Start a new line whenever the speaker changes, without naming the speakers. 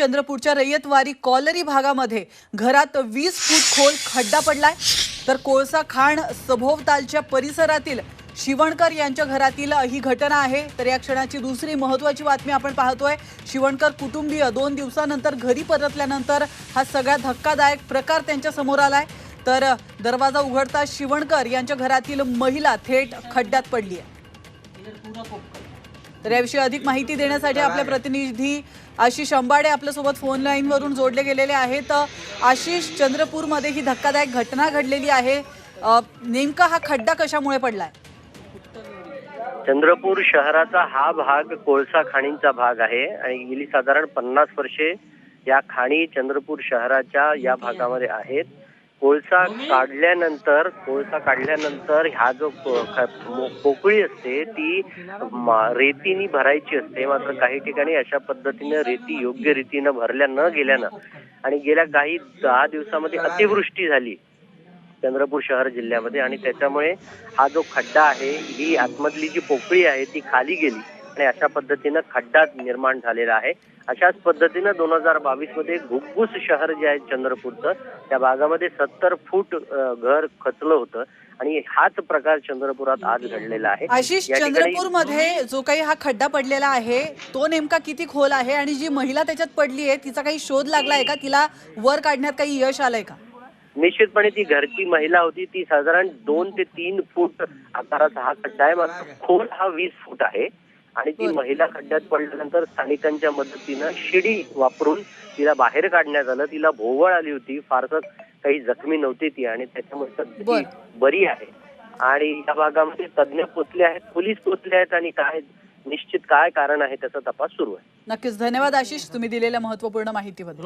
चंद्रपूरच्या रयतवारी कॉलरी भागामध्ये घरात वीस फूट खोल खड्डा पडलाय. तर कोळसा खाण सभोवतालच्या परिसरातील शिवणकर यांच्या घरातील ही घटना आहे. तर या क्षणाची दुसरी महत्वाची बातमी आपण पाहतोय. शिवणकर कुटुंबीय दोन दिवसानंतर घरी परतल्यानंतर हा सगळ्यात धक्कादायक प्रकार त्यांच्यासमोर आलाय. तर दरवाजा उघडता शिवणकर यांच्या घरातील महिला थेट खड्ड्यात पडली आहे. तर याविषयी अधिक माहिती देण्यासाठी आपले प्रतिनिधी आशिष अंबाडे आपल्यासोबत फोन लाईनवरून जोडले गेलेले आहेत. आशिष चंद्रपूरमध्ये ही धक्कादायक घटना घडलेली आहे. नेमका हा खड्डा कशामुळे पडलाय?
चंद्रपूर शहराचा हा भाग कोळसा खाणींचा भाग आहे आणि गेली साधारण पन्नास वर्षे या खाणी चंद्रपूर शहराच्या या भागामध्ये आहेत. कोळसा काढल्यानंतर कोळसा काढल्यानंतर हा जो पोकळी असते ती रेतीनी भरायची असते. मात्र काही ठिकाणी अशा पद्धतीने रेती योग्य रीतीनं भरल्या न गेल्यानं आणि गेल्या काही दहा दिवसामध्ये अतिवृष्टी झाली चंद्रपूर शहर जिल्ह्यामध्ये आणि त्याच्यामुळे हा जो खड्डा आहे ही आतमधली जी पोकळी आहे ती खाली गेली. आणि अशा पद्धतीनं खड्डा निर्माण झालेला आहे. अशाच पद्धतीनं दोन हजार बावीसमध्ये घुग्गुस शहर जे आहे चंद्रपूरचं त्या भागामध्ये सत्तर फूट घर खचलं होतं आणि हाच प्रकार चंद्रपुरात आज घडलेला आहे.
आशिष चंद्रपूरमध्ये जो काही हा खड्डा पडलेला आहे तो नेमका किती खोल आहे आणि जी महिला त्याच्यात पडली आहे तिचा काही शोध लागलाय का? तिला वर काढण्यात काही यश आलंय का?
निश्चितपणे ती घरची महिला होती. ती साधारण दोन ते तीन फूट आकाराचा हा खड्डा आहे. मात्र खोल हा वीस फूट आहे. आणि ती. महिला खड्ड्यात पडल्यानंतर स्थानिकांच्या मदतीनं शिडी वापरून तिला बाहेर काढण्यात आलं. तिला भोवळ आली होती. फारसं काही जखमी नव्हती ती आणि त्याच्यामुळे सध्या ती
बरं.
बरी आहे. आणि या भागामध्ये तज्ज्ञ पोचले आहेत पोलीस पोचले आहेत आणि काय निश्चित काय कारण आहे त्याचा तपास सुरू आहे.
नक्कीच. धन्यवाद आशिष. तुम्ही दिलेल्या महत्त्वपूर्ण माहितीबद्दल.